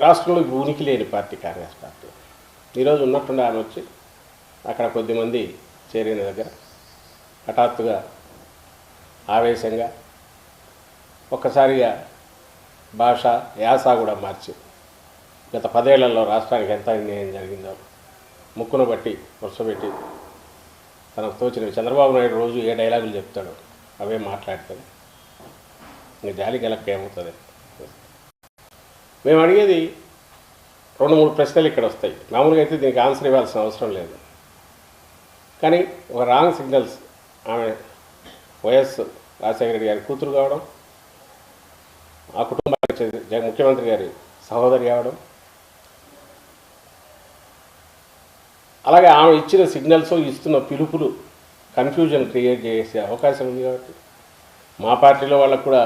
రాష్ట్రంలో ఉనికి లేని పార్టీ కాంగ్రెస్ పార్టీ ఈరోజు ఉన్నట్టుండి ఆమె వచ్చి అక్కడ కొద్దిమంది చేరిన దగ్గర హఠాత్తుగా ఆవేశంగా ఒక్కసారిగా భాష యాస కూడా మార్చి గత పదేళ్ళలో రాష్ట్రానికి ఎంత అన్యాయం జరిగిందో ముక్కును బట్టి వరుసపెట్టి తనకు తోచినవి చంద్రబాబు నాయుడు రోజు ఏ డైలాగులు చెప్తాడో అవే మాట్లాడతాడు ఇంకా జాలి గెలక్క ఏమవుతుంది మేము అడిగేది రెండు మూడు ప్రశ్నలు ఇక్కడ వస్తాయి. మామూలుగా అయితే దీనికి ఆన్సర్ ఇవ్వాల్సిన అవసరం లేదు. కానీ ఒక రాంగ్ సిగ్నల్స్ ఆమె వైఎస్ రాజశేఖర రెడ్డి గారి కూతురు కావడం ఆ కుటుంబానికి ముఖ్యమంత్రి గారి సహోదరి కావడం అలాగే ఆమె ఇచ్చిన సిగ్నల్స్ ఇస్తున్న పిలుపులు కన్ఫ్యూజన్ క్రియేట్ చేసే అవకాశం ఉంది కాబట్టి మా పార్టీలో వాళ్ళకు కూడా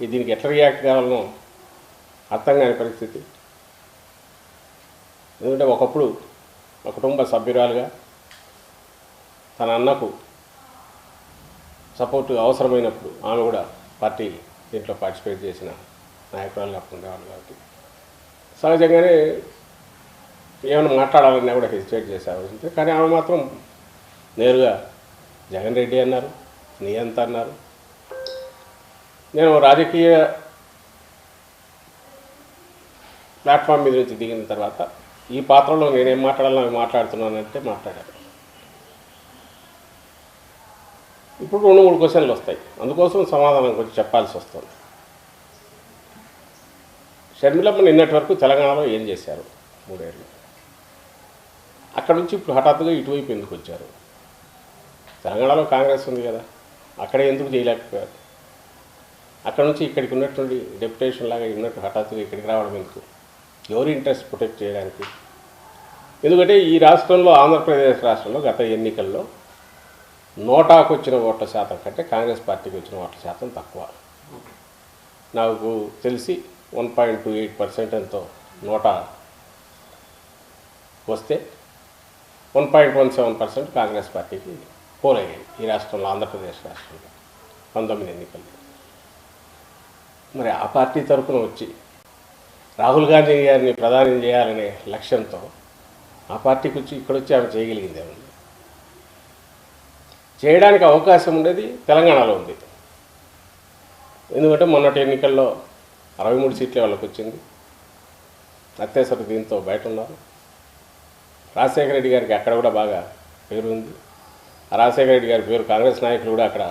దీనికి ఎట్లా రియాక్ట్ కావాలనో అర్థం కాని పరిస్థితి. ఎందుకంటే ఒకప్పుడు ఒక కుటుంబ సభ్యురాలుగా తన అన్నకు సపోర్ట్ అవసరమైనప్పుడు ఆమె కూడా పార్టీ దీంట్లో పార్టిసిపేట్ చేసిన నాయకురాలుగా ఉండేవాళ్ళు కాబట్టి. సహజంగానే ఏమైనా మాట్లాడాలన్నా కూడా హెసిటేట్ చేసేవాళ్ళు కానీ ఆమె మాత్రం నేరుగా జగన్ రెడ్డి అన్నారు నీ అన్నారు. నేను రాజకీయ ప్లాట్ఫామ్ మీద నుంచి దిగిన తర్వాత ఈ పాత్రలో నేనేం మాట్లాడాలని మాట్లాడుతున్నానంటే మాట్లాడాను ఇప్పుడు రెండు మూడు క్వశ్చన్లు వస్తాయి. అందుకోసం సమాధానం కొంచెం చెప్పాల్సి వస్తుంది. షర్మిలమ్మ నిన్నటి వరకు తెలంగాణలో ఏం చేశారు? మూడేళ్ళు. అక్కడ నుంచి ఇప్పుడు హఠాత్తుగా ఇటువైపు ఎందుకు వచ్చారు? తెలంగాణలో కాంగ్రెస్ ఉంది కదా. అక్కడ ఎందుకు చేయలేకపోయారు? అక్కడ నుంచి ఇక్కడికి ఉన్నటువంటి డెప్యుటేషన్ లాగా ఉన్నట్టు హఠాత్తుగా ఇక్కడికి రావడం ఎందుకు? ఎవరి ఇంట్రెస్ట్ ప్రొటెక్ట్ చేయడానికి? ఎందుకంటే ఈ రాష్ట్రంలో ఆంధ్రప్రదేశ్ రాష్ట్రంలో గత ఎన్నికల్లో నోటాకు వచ్చిన ఓట్ల శాతం కంటే కాంగ్రెస్ పార్టీకి వచ్చిన ఓట్ల శాతం తక్కువ. నాకు తెలిసి one point two eight percent ఎంతో నోటా వస్తే one point one seven percent Congress పార్టీకి పోలయ్యాయి ఈ రాష్ట్రంలో ఆంధ్రప్రదేశ్ రాష్ట్రంలో పంతొమ్మిది ఎన్నికల్లో. మరి ఆ పార్టీ తరఫున వచ్చి రాహుల్ గాంధీ గారిని ప్రధాని చేయాలనే లక్ష్యంతో ఆ పార్టీకి వచ్చి ఇక్కడ వచ్చి ఆమె చేయగలిగింది ఏముంది? చేయడానికి అవకాశం ఉండేది తెలంగాణలో ఉంది ఎందుకంటే మొన్నటి ఎన్నికల్లో అరవై మూడు సీట్లే వాళ్ళకి వచ్చింది. అత్యవసర దీంతో బయట ఉన్నారు రాజశేఖర రెడ్డి గారికి అక్కడ కూడా బాగా పేరు ఉంది రాజశేఖర రెడ్డి గారి పేరు కాంగ్రెస్ నాయకులు కూడా అక్కడ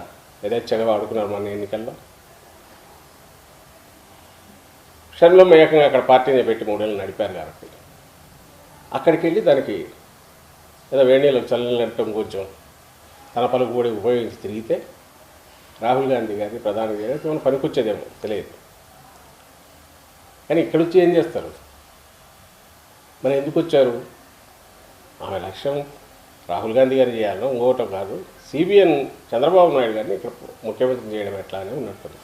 యథేచ్ఛగా వాడుకున్నారు మన ఎన్నికల్లో. క్షణంలో ఏకంగా అక్కడ పార్టీని పెట్టి మూడేళ్ళు నడిపారు కాబట్టి. అక్కడికి వెళ్ళి దానికి ఏదో వేణీలకు చల్లనట్టం కొంచెం తన పలుకు కూడా ఉపయోగించి తిరిగితే రాహుల్ గాంధీ గారికి ప్రధాని గారికి మనం పనికొచ్చేదేమో తెలియదు. కానీ ఇక్కడ వచ్చి ఏం చేస్తారు? మరి ఎందుకు వచ్చారు? ఆమె లక్ష్యం రాహుల్ గాంధీ గారు చేయాలో ఇంకోటం కాదు. సిబిఎన్ చంద్రబాబు నాయుడు గారిని ఇక్కడ ముఖ్యమంత్రి చేయడం ఎట్లా అని ఉన్నట్టుంది.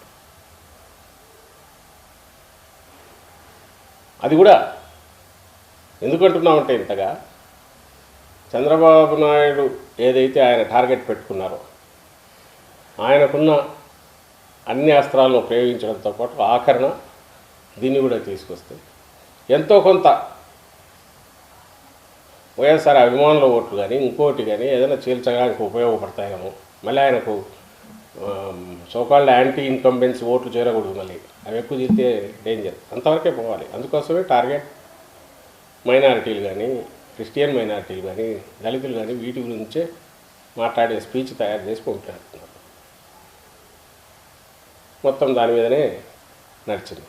అది కూడా ఎందుకంటున్నామంటే ఇంతగా చంద్రబాబు నాయుడు ఏదైతే ఆయన టార్గెట్ పెట్టుకున్నారో ఆయనకున్న అన్ని అస్త్రాలను ప్రయోగించడంతో పాటు ఆఖరణ దీన్ని కూడా తీసుకొస్తే ఎంతో కొంత వైఎస్ఆర్ అభిమానుల ఓట్లు కానీ ఇంకోటి కానీ ఏదైనా చీల్చడానికి ఉపయోగపడతాయేమో. మళ్ళీ ఆయనకు సోకాల్డ్ యాంటీ ఇన్కంబెన్స్ ఓట్లు చేరకూడదు మళ్ళీ. అవి ఎక్కువ చేస్తే డేంజర్ అంతవరకే పోవాలి. అందుకోసమే టార్గెట్ మైనారిటీలు కానీ క్రిస్టియన్ మైనారిటీలు కానీ దళితులు కానీ వీటి గురించే మాట్లాడే స్పీచ్ తయారు చేసి పంపిస్తున్నారు మొత్తం దాని మీదనే నడిచింది.